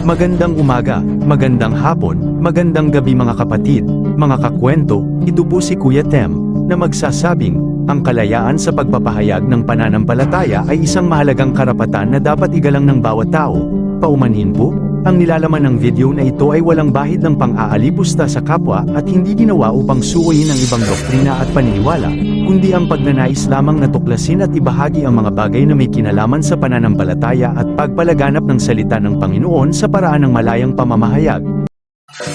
Magandang umaga, magandang hapon, magandang gabi mga kapatid, mga kakwento, ito po si Kuya Tem, na magsasabing, ang kalayaan sa pagpapahayag ng pananampalataya ay isang mahalagang karapatan na dapat igalang ng bawat tao. Paumanhin po, ang nilalaman ng video na ito ay walang bahid ng pang-aalipusta sa kapwa at hindi ginawa upang suwayin ang ibang doktrina at paniniwala, kundi ang pagnanais lamang na tuklasin at ibahagi ang mga bagay na may kinalaman sa pananampalataya at pagpalaganap ng salita ng Panginoon sa paraan ng malayang pamamahayag.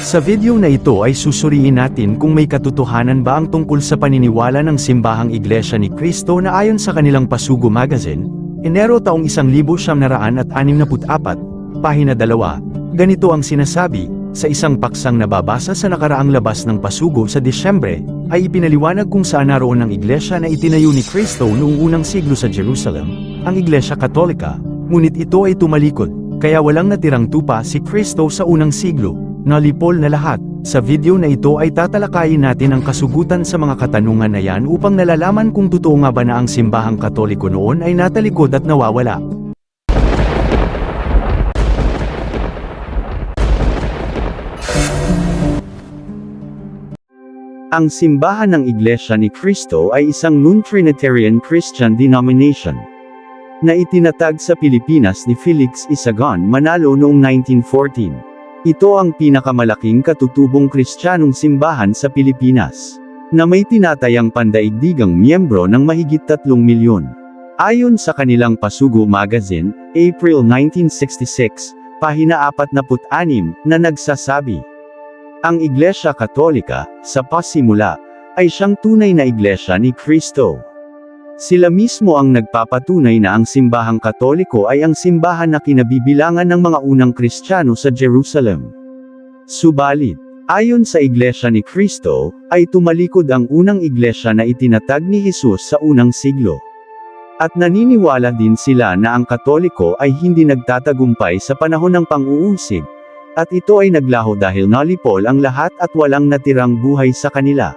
Sa video na ito ay susuriin natin kung may katotohanan ba ang tungkol sa paniniwala ng Simbahang Iglesia ni Cristo na ayon sa kanilang Pasugo Magazine, Enero taong 1964, pahina 2, ganito ang sinasabi, sa isang paksang nababasa sa nakaraang labas ng Pasugo sa Disyembre, ay ipinaliwanag kung saan naroon ang iglesia na itinayo ni Cristo noong unang siglo sa Jerusalem, ang Iglesia Katolika, ngunit ito ay tumalikod, kaya walang natirang tupa si Cristo sa unang siglo, nalipol na lahat. Sa video na ito ay tatalakayin natin ang kasugutan sa mga katanungan na yan upang nalalaman kung totoo nga ba na ang simbahang katoliko noon ay natalikod at nawawala. Ang simbahan ng Iglesia ni Cristo ay isang non-Trinitarian Christian denomination na itinatag sa Pilipinas ni Felix Isagon Manalo noong 1914. Ito ang pinakamalaking katutubong kristyanong simbahan sa Pilipinas, na may tinatayang pandaigdigang miyembro ng mahigit 3 milyon. Ayon sa kanilang Pasugo Magazine, April 1966, pahina 46, na nagsasabi, ang Iglesia Katolika, sa pasimula, ay siyang tunay na Iglesia ni Kristo. Sila mismo ang nagpapatunay na ang simbahang katoliko ay ang simbahan na kinabibilangan ng mga unang Kristiyano sa Jerusalem. Subalit, ayon sa Iglesia ni Kristo, ay tumalikod ang unang iglesia na itinatag ni Jesus sa unang siglo. At naniniwala din sila na ang katoliko ay hindi nagtatagumpay sa panahon ng pang-uusig, at ito ay naglaho dahil nalipol ang lahat at walang natirang buhay sa kanila.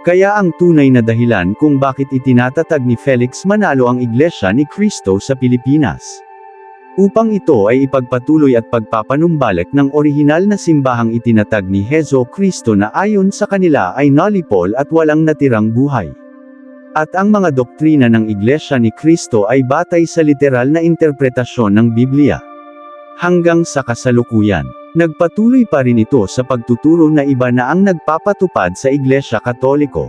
Kaya ang tunay na dahilan kung bakit itinatatag ni Felix Manalo ang Iglesia ni Cristo sa Pilipinas. Upang ito ay ipagpatuloy at pagpapanumbalik ng orihinal na simbahang itinatag ni Hezo Kristo na ayon sa kanila ay nalipol at walang natirang buhay. At ang mga doktrina ng Iglesia ni Kristo ay batay sa literal na interpretasyon ng Biblia. Hanggang sa kasalukuyan, nagpatuloy pa rin ito sa pagtuturo na iba na ang nagpapatupad sa Iglesia Katoliko.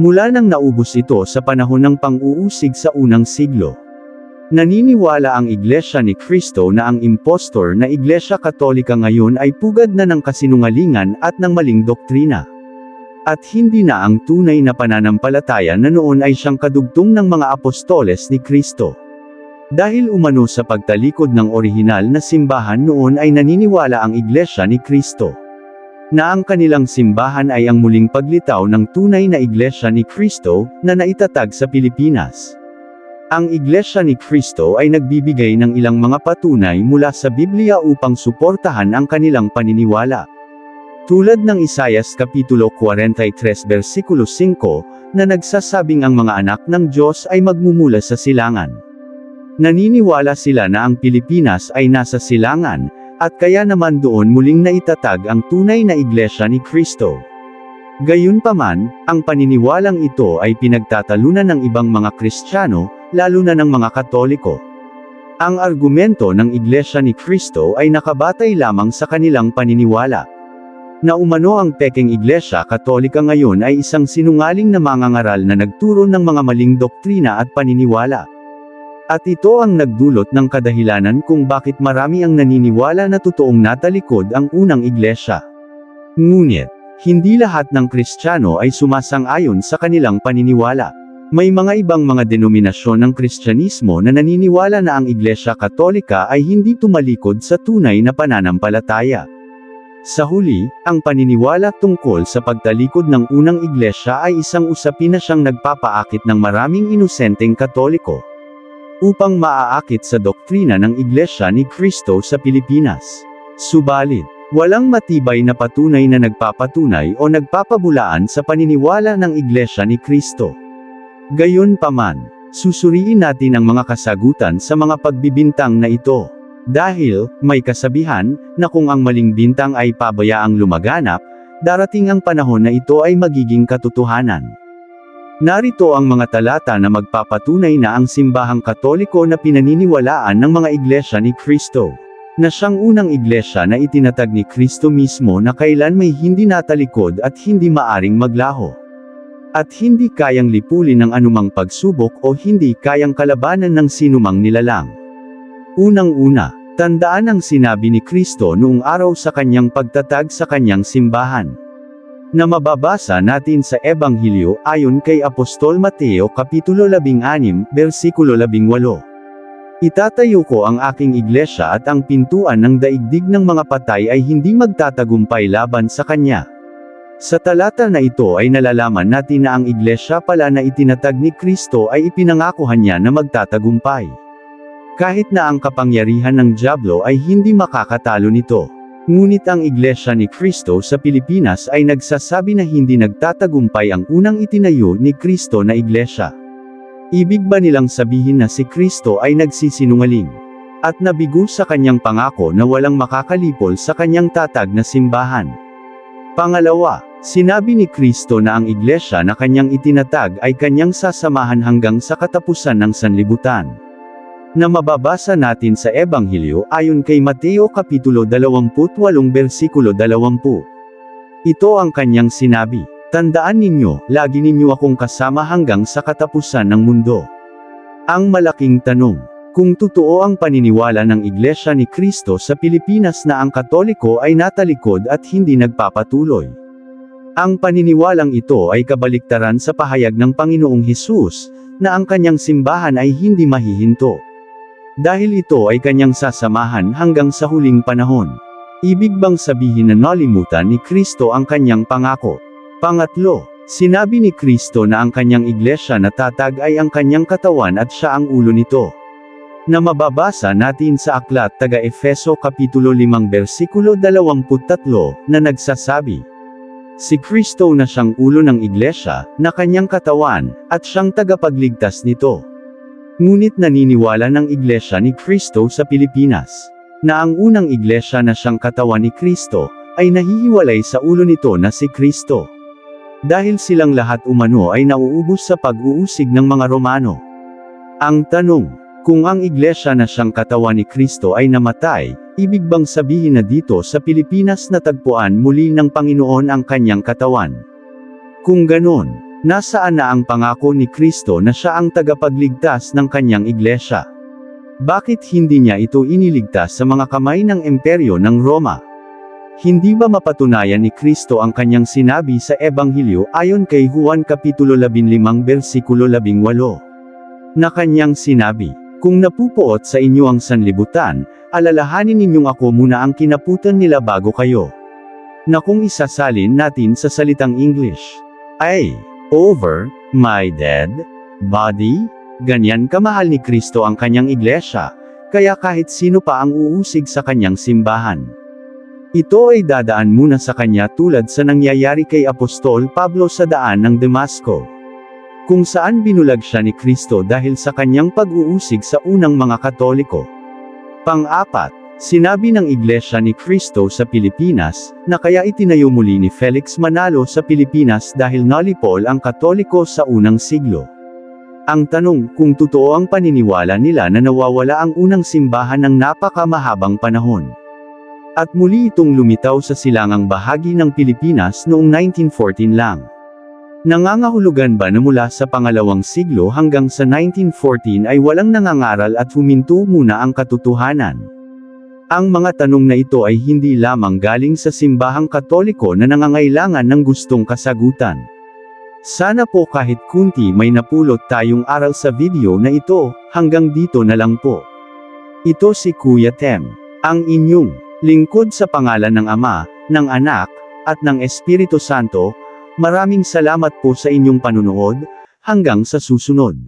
Mula nang naubos ito sa panahon ng pang-uusig sa unang siglo. Naniniwala ang Iglesia ni Kristo na ang impostor na Iglesia Katolika ngayon ay pugad na ng kasinungalingan at ng maling doktrina. At hindi na ang tunay na pananampalataya na noon ay siyang kadugtong ng mga apostoles ni Kristo. Dahil umano sa pagtalikod ng orihinal na simbahan noon ay naniniwala ang Iglesia ni Kristo. Na ang kanilang simbahan ay ang muling paglitaw ng tunay na Iglesia ni Kristo, na naitatag sa Pilipinas. Ang Iglesia ni Kristo ay nagbibigay ng ilang mga patunay mula sa Biblia upang suportahan ang kanilang paniniwala. Tulad ng Isayas Kapitulo 43 versikulo 5, na nagsasabing ang mga anak ng Diyos ay magmumula sa silangan. Naniniwala sila na ang Pilipinas ay nasa silangan, at kaya naman doon muling naitatag ang tunay na Iglesia ni Kristo. Gayunpaman, ang paniniwalang ito ay pinagtatalunan ng ibang mga Kristiyano, lalo na ng mga Katoliko. Ang argumento ng Iglesia ni Kristo ay nakabatay lamang sa kanilang paniniwala. Na umano ang peking Iglesia Katolika ngayon ay isang sinungaling na mangangaral na nagturo ng mga maling doktrina at paniniwala. At ito ang nagdulot ng kadahilanan kung bakit marami ang naniniwala na totoong natalikod ang unang iglesia. Ngunit, hindi lahat ng Kristiyano ay sumasang-ayon sa kanilang paniniwala. May mga ibang mga denominasyon ng Kristyanismo na naniniwala na ang Iglesia Katolika ay hindi tumalikod sa tunay na pananampalataya. Sa huli, ang paniniwala tungkol sa pagtalikod ng unang iglesia ay isang usapin na siyang nagpapaakit ng maraming inosenteng Katoliko upang maaakit sa doktrina ng Iglesia ni Kristo sa Pilipinas. Subalit, walang matibay na patunay na nagpapatunay o nagpapabulaan sa paniniwala ng Iglesia ni Kristo. Gayon paman, susuriin natin ang mga kasagutan sa mga pagbibintang na ito. Dahil, may kasabihan, na kung ang maling bintang ay pabayaang lumaganap, darating ang panahon na ito ay magiging katotohanan. Narito ang mga talata na magpapatunay na ang simbahang katoliko na pinaniniwalaan ng mga iglesia ni Kristo. Na siyang unang iglesia na itinatag ni Kristo mismo na kailan may hindi natalikod at hindi maaring maglaho. At hindi kayang lipulin ng anumang pagsubok o hindi kayang kalabanan ng sinumang nilalang. Unang-una, tandaan ang sinabi ni Kristo noong araw sa kanyang pagtatag sa kanyang simbahan na mababasa natin sa Ebanghelyo ayon kay Apostol Mateo Kapitulo 16, versikulo 18. Itatayo ko ang aking iglesia at ang pintuan ng daigdig ng mga patay ay hindi magtatagumpay laban sa kanya. Sa talata na ito ay nalalaman natin na ang iglesia pala na itinatag ni Kristo ay ipinangakuhan niya na magtatagumpay. Kahit na ang kapangyarihan ng Diablo ay hindi makakatalo nito. Ngunit ang Iglesia ni Kristo sa Pilipinas ay nagsasabi na hindi nagtatagumpay ang unang itinayo ni Kristo na Iglesia. Ibig ba nilang sabihin na si Kristo ay nagsisinungaling? At nabigo sa kanyang pangako na walang makakalipol sa kanyang tatag na simbahan. Pangalawa, sinabi ni Kristo na ang Iglesia na kanyang itinatag ay kanyang sasamahan hanggang sa katapusan ng sanlibutan na mababasa natin sa Ebanghelyo ayon kay Mateo Kapitulo 28 versikulo 20. Ito ang kanyang sinabi, Tandaan ninyo, lagi ninyo akong kasama hanggang sa katapusan ng mundo. Ang malaking tanong, kung totoo ang paniniwala ng Iglesia ni Kristo sa Pilipinas na ang Katoliko ay natalikod at hindi nagpapatuloy. Ang paniniwalang ito ay kabaliktaran sa pahayag ng Panginoong Hesus, na ang kanyang simbahan ay hindi mahihinto. Dahil ito ay kanyang sasamahan hanggang sa huling panahon. Ibig bang sabihin na nalimutan ni Kristo ang kanyang pangako? Pangatlo, sinabi ni Kristo na ang kanyang iglesia na tatag ay ang kanyang katawan at siya ang ulo nito. Na mababasa natin sa aklat taga Efeso Kapitulo 5 versikulo 23 na nagsasabi, Si Kristo na siyang ulo ng iglesia, na kanyang katawan, at siyang tagapagligtas nito. Ngunit naniniwala ng Iglesia ni Kristo sa Pilipinas, na ang unang iglesia na siyang katawan ni Kristo, ay nahihiwalay sa ulo nito na si Kristo. Dahil silang lahat umano ay nauubos sa pag-uusig ng mga Romano. Ang tanong, kung ang iglesia na siyang katawan ni Kristo ay namatay, ibig bang sabihin na dito sa Pilipinas natagpuan muli ng Panginoon ang kanyang katawan? Kung ganon, Nasaan na ang pangako ni Kristo na siya ang tagapagligtas ng kanyang iglesia? Bakit hindi niya ito iniligtas sa mga kamay ng imperyo ng Roma? Hindi ba mapatunayan ni Kristo ang kanyang sinabi sa Ebanghelyo ayon kay Juan Kapitulo 15 versikulo 18? Na kanyang sinabi, Kung napupuot sa inyo ang sanlibutan, alalahanin ninyong ako muna ang kinaputan nila bago kayo. Na kung isasalin natin sa salitang English, ay, over, my dead, body, ganyan kamahal ni Kristo ang kanyang iglesia, kaya kahit sino pa ang uusig sa kanyang simbahan. Ito ay dadaan muna sa kanya tulad sa nangyayari kay Apostol Pablo sa daan ng Damasco. Kung saan binulag siya ni Kristo dahil sa kanyang pag-uusig sa unang mga Katoliko. Pang-apat, Sinabi ng Iglesia ni Cristo sa Pilipinas, na kaya itinayo muli ni Felix Manalo sa Pilipinas dahil nalipol ang katoliko sa unang siglo. Ang tanong, kung totoo ang paniniwala nila na nawawala ang unang simbahan ng napakamahabang panahon. At muli itong lumitaw sa silangang bahagi ng Pilipinas noong 1914 lang. Nangangahulugan ba na mula sa pangalawang siglo hanggang sa 1914 ay walang nangangaral at huminto muna ang katotohanan? Ang mga tanong na ito ay hindi lamang galing sa simbahang katoliko na nangangailangan ng gustong kasagutan. Sana po kahit kunti may napulot tayong aral sa video na ito, hanggang dito na lang po. Ito si Kuya Tem, ang inyong lingkod sa pangalan ng Ama, ng Anak, at ng Espiritu Santo, maraming salamat po sa inyong panunood, hanggang sa susunod.